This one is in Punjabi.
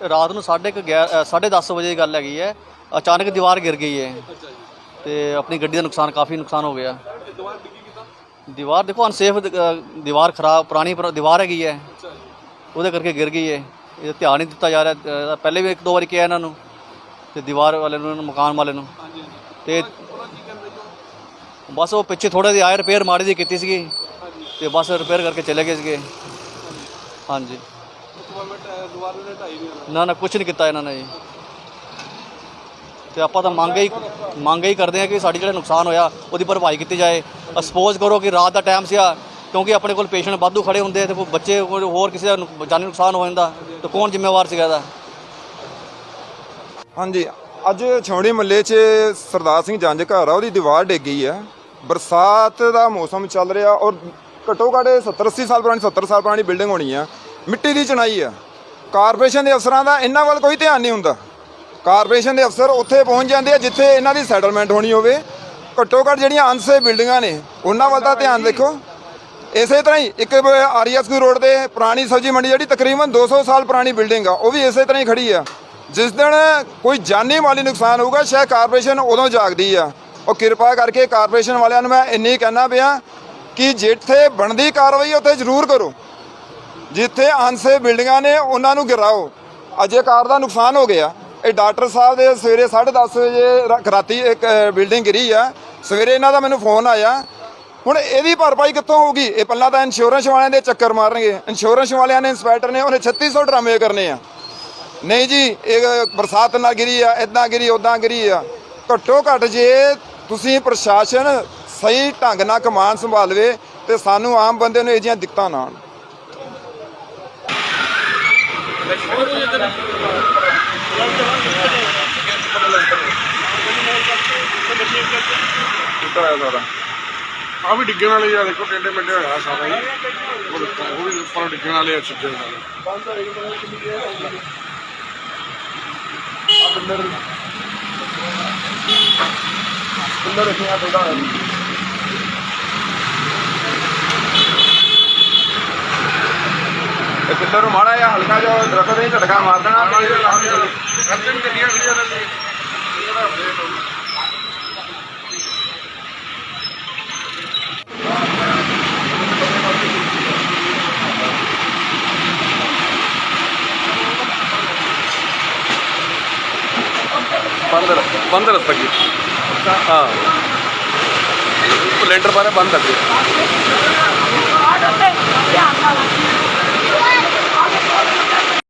ਰਾਤ ਨੂੰ 10:30 ਵਜੇ ਦੀ ਗੱਲ ਹੈਗੀ ਹੈ। ਅਚਾਨਕ ਦੀਵਾਰ ਗਿਰ ਗਈ ਹੈ। ਤੇ ਆਪਣੀ ਗੱਡੀ ਦਾ ਨੁਕਸਾਨ ਕਾਫੀ ਨੁਕਸਾਨ ਹੋ ਗਿਆ। ਦੀਵਾਰ ਦੇਖੋ ਅਨਸੇਫ ਦੀਵਾਰ ਖਰਾਬ, ਪੁਰਾਣੀ ਦੀਵਾਰ ਹੈਗੀ ਹੈ। ਉਹਦੇ ਕਰਕੇ ਗਿਰ ਗਈ ਹੈ। ਇਹ ਧਿਆਨ ਨਹੀਂ ਦਿੱਤਾ ਜਾ ਰਿਹਾ। ਪਹਿਲੇ ਵੀ ਇੱਕ ਦੋ ਵਾਰੀ ਕਿਹਾ ਇਹਨਾਂ ਨੂੰ। ਤੇ ਦੀਵਾਰ ਵਾਲੇ ਨੂੰ ਮਕਾਨ ਵਾਲੇ ਨੂੰ। ਤੇ ਬਸ ਉਹ ਪਿੱਛੇ ਥੋੜਾ ਜਿਹਾ ਆਇਆ ਰਿਪੇਅਰ ਮਾੜੀ ਜਿਹੀ ਕੀਤੀ ਸੀਗੀ। ਤੇ ਬਸ ਰਿਪੇਅਰ ਕਰਕੇ ਚਲੇ ਗਏ ਸੀਗੇ। ਹਾਂਜੀ। ਨਾ ਨਾ ਕੁਝ ਨਹੀਂ ਕੀਤਾ ਇਹਨਾਂ ਨੇ ਜੀ। ਤੇ ਆਪਾਂ ਤਾਂ ਮੰਗ ਹੀ ਮੰਗ ਹੀ ਕਰਦੇ ਆ ਕਿ ਸਾਡੀ ਜਿਹੜਾ ਨੁਕਸਾਨ ਹੋਇਆ ਉਹਦੀ ਭਰਪਾਈ ਕੀਤੀ ਜਾਏ। ਸਪੋਜ਼ ਕਰੋ ਕਿ ਰਾਤ ਦਾ ਟਾਈਮ ਸੀਗਾ ਕਿਉਂਕਿ ਆਪਣੇ ਕੋਲ ਪੇਸ਼ੈਂਟ ਵਾਧੂ ਖੜੇ ਹੁੰਦੇ ਤੇ ਕੋਈ ਬੱਚੇ ਕੋਈ ਹੋਰ ਕਿਸੇ ਦਾ ਨੁਕ- ਜਾਨੀ ਨੁਕਸਾਨ ਹੋ ਜਾਂਦਾ ਤਾਂ ਕੌਣ ਜ਼ਿੰਮੇਵਾਰ ਸੀਗਾ ਇਹਦਾ? ਹਾਂਜੀ ਅੱਜ ਛਾਉਣੀ ਮੱਲੇ 'ਚ ਸਰਦਾਰ ਸਿੰਘ ਜੰਜ ਘਰ ਆ ਉਹਦੀ ਦੀਵਾਰ ਡਿੱਗ ਗਈ ਆ ਬਰਸਾਤ ਦਾ ਮੌਸਮ ਚੱਲ ਰਿਹਾ ਔਰ ਘੱਟੋ ਘੱਟ 70 80 ਸਾਲ ਪੁਰਾਣੀ 70 ਸਾਲ ਪੁਰਾਣੀ ਬਿਲਡਿੰਗ ਹੋਣੀ ਆ। ਮਿੱਟੀ ਦੀ ਚਣਾਈ ਆ। ਕਾਰਪੋਰੇਸ਼ਨ ਦੇ ਅਫਸਰਾਂ ਦਾ ਇਹਨਾਂ ਵੱਲ ਕੋਈ ਧਿਆਨ ਨਹੀਂ ਹੁੰਦਾ। ਕਾਰਪੋਰੇਸ਼ਨ ਦੇ ਅਫਸਰ ਉੱਥੇ ਪਹੁੰਚ ਜਾਂਦੇ ਆ ਜਿੱਥੇ ਇਹਨਾਂ ਦੀ ਸੈਟਲਮੈਂਟ ਹੋਣੀ ਹੋਵੇ। ਘੱਟੋ ਘੱਟ ਜਿਹੜੀਆਂ ਅਨਸੇ ਬਿਲਡਿੰਗਾਂ ਨੇ, ਉਹਨਾਂ ਵੱਲ ਦਾ ਧਿਆਨ ਦੇਖੋ। ਇਸੇ ਤਰ੍ਹਾਂ ਹੀ ਇੱਕ ਆਰੀਆ ਸਕੂਲ ਰੋਡ ਤੇ ਪੁਰਾਣੀ ਸਬਜ਼ੀ ਮੰਡੀ ਜਿਹੜੀ ਤਕਰੀਬਨ 200 ਸਾਲ ਪੁਰਾਣੀ ਬਿਲਡਿੰਗ ਆ, ਉਹ ਵੀ ਇਸੇ ਤਰ੍ਹਾਂ ਹੀ ਖੜੀ ਆ। ਜਿਸ ਦਿਨ ਕੋਈ ਜਾਨੀ ਮਾਲੀ ਨੁਕਸਾਨ ਹੋਊਗਾ, ਸ਼ਾਇਦ ਕਾਰਪੋਰੇਸ਼ਨ ਉਦੋਂ ਜਾਗਦੀ ਆ। ਉਹ ਕਿਰਪਾ ਕਰਕੇ ਕਾਰਪੋਰੇਸ਼ਨ ਵਾਲਿਆਂ ਨੂੰ ਮੈਂ ਇੰਨੀ ਕਹਿਣਾ ਪਿਆ ਕਿ ਜਿੱਥੇ ਬਣਦੀ ਕਾਰਵਾਈ ਉੱਥੇ ਜ਼ਰੂਰ ਕਰੋ। ਜਿੱਥੇ ਅਨਸੇ ਬਿਲਡਿੰਗਾਂ ਨੇ ਉਹਨਾਂ ਨੂੰ ਗਿਰਾਓ। ਅਜੇ ਕਾਰ ਦਾ ਨੁਕਸਾਨ ਹੋ ਗਿਆ। ਇਹ ਡਾਕਟਰ ਸਾਹਿਬ ਦੇ ਸਵੇਰੇ 10:30 ਵਜੇ ਰਾਤੀ ਇੱਕ ਬਿਲਡਿੰਗ ਗਿਰੀ ਆ। ਸਵੇਰੇ ਇਹਨਾਂ ਦਾ ਮੈਨੂੰ ਫੋਨ ਆਇਆ। ਹੁਣ ਇਹਦੀ ਭਰਪਾਈ ਕਿੱਥੋਂ ਹੋਊਗੀ? ਇਹ ਪਹਿਲਾਂ ਤਾਂ ਇੰਸ਼ੋਰੈਂਸ ਵਾਲਿਆਂ ਦੇ ਚੱਕਰ ਮਾਰਨਗੇ। ਇੰਸ਼ੋਰੈਂਸ ਵਾਲਿਆਂ ਨੇ ਇੰਸਪੈਕਟਰ ਨੇ ਉਹਨੇ 3600 ਡਰਾਮੇ ਕਰਨੇ ਆ। ਨਹੀਂ ਜੀ, ਇਹ ਬਰਸਾਤ ਨਾਲ ਗਿਰੀ ਆ ਇਦਾਂ ਗਿਰੀ ਉਦਾਂ ਗਿਰੀ ਆ। ਘੱਟੋ ਘੱਟ ਜੇ ਤੁਸੀਂ ਪ੍ਰਸ਼ਾਸਨ ਸਹੀ ਢੰਗ ਨਾਲ ਕਮਾਨ ਸੰਭਾਲਵੇ ਤੇ ਸਾਨੂੰ ਆਮ ਬੰਦੇ ਨੂੰ ਇਹ ਜਿਹੀਆਂ ਦਿੱਕਤਾਂ ਨਾ ਆਉਣ। ਆ ਵੀ ਡਿੱਗਣ ਵਾਲੇ ਆ ਦੇਖੋ ਟੇਡੇ ਮੇਡੇ ਹੋਇਆ ਸਾਰਾ ਹੀ। ਉਹ ਦੇਖੋ, ਉਹ ਵੀ ਉੱਪਰ ਡਿੱਗਣ ਵਾਲੇ ਆ ਛੱਜੇ ਨਾਲ। ਇਹ ਪਿੱਲਰ ਨੂੰ ਮਾੜਾ ਜਾਂ ਹਲਕਾ ਜਿਹਾ ਦਰਖਤ ਨਹੀਂ ਝਟਕਾ ਮਾਰ ਦੇਣਾ ਤੇ ਰੱਤੇ ਬੰਦ ਰੱਖ ਬੰਦ ਰੱਖ ਹਾਂ। ਲੈਂਟਰ ਬਾਰੇ ਬੰਦ ਰੱਖੋ